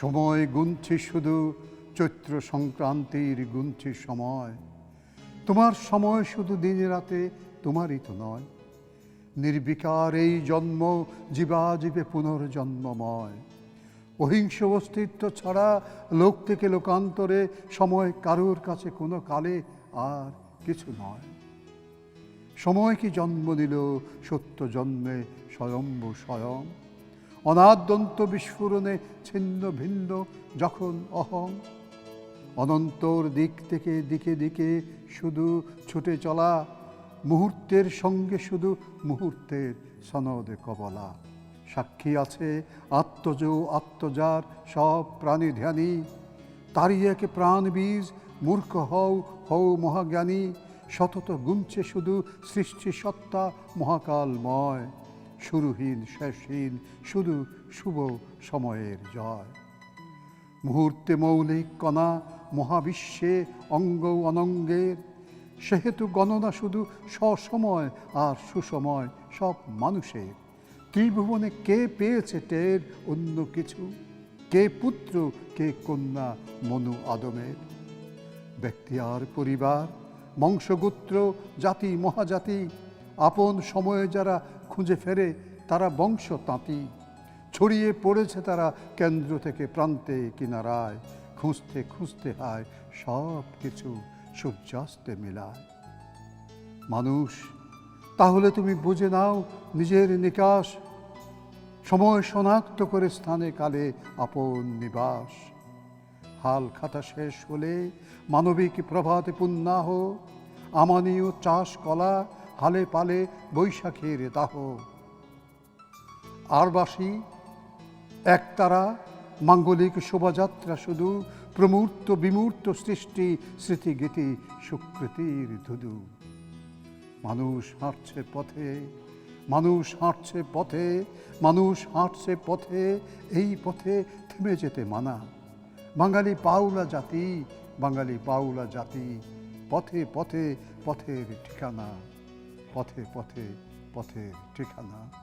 সময় গুনছি শুধু চৈত্র সংক্রান্তির গুনছি সময়। তোমার সময় শুধু দিনে রাতে, তোমারই তো নয়। নির্বিকার এই জন্ম জীবাজীবে পুনর্জন্মময়। অহিংস অস্তিত্ব ছাড়া লোক থেকে লোকান্তরে সময় কারোর কাছে কোনো কালে আর কিছু নয়। সময় কি জন্ম দিল সত্য জন্মে স্বয়ম্ভ স্বয়ং। অনাদ্যন্ত বিস্ফোরণে ছিন্ন ভিন্ন যখন অহং। অনন্তর দিক থেকে দিকে দিকে শুধু ছুটে চলা, মুহূর্তের সঙ্গে শুধু মুহূর্তের সনদে কবলা। সাক্ষী আছে আত্মজ আত্মজার সব প্রাণী ধ্যানী তারই একে প্রাণ বীজ মূর্খ হও হও মহাজ্ঞানী। সতত গুনছে শুধু সৃষ্টি সত্তা মহাকালময়। শুরুহীন শেষহীন শুধু শুভ সময়ের জয়। মুহূর্তে মৌলিক কণা মহাবিশ্বে অঙ্গ অনঙ্গের। সেহেতু গণনা শুধু সসময় আর সুসময় সব মানুষের। ত্রিভুবনে কে পেয়েছে টের? অন্য কিছু। কে পুত্র, কে কন্যা, মনু আদমের। ব্যক্তি আর পরিবার, বংশগোত্র, জাতি, মহাজাতি আপন সময়ে যারা খুঁজে ফেরে, তারা বংশ তাঁতি ছড়িয়ে পড়েছে তারা কেন্দ্র থেকে প্রান্তে কিনারায়। খুঁজতে খুঁজতে হয় সব কিছু সূর্যাস্তে মিলায়। মানুষ, তাহলে তুমি বুঝে নাও নিজের নিকাশ। সময় শনাক্ত করে স্থানে কালে আপন নিবাস। হাল খাতা শেষ হলে মানবিক প্রভাতে পুণ্যাহ আমানীয় চাষ কলা হালে পালে বৈশাখের দাহ। আরবাসী একতারা মাঙ্গলিক শোভাযাত্রা শুধু প্রমূর্ত বিমূর্ত সৃষ্টি স্মৃতিগীতি সুকৃতির ধুধু। মানুষ হাঁটছে পথে, মানুষ হাঁটছে পথে, মানুষ হাঁটছে পথে, এই পথে থেমে যেতে মানা। বাঙালি পাউলা জাতি, বাঙালি পাউলা জাতি, পথে পথে পথের ঠিকানা। পথে পথে পথের ঠিকানা।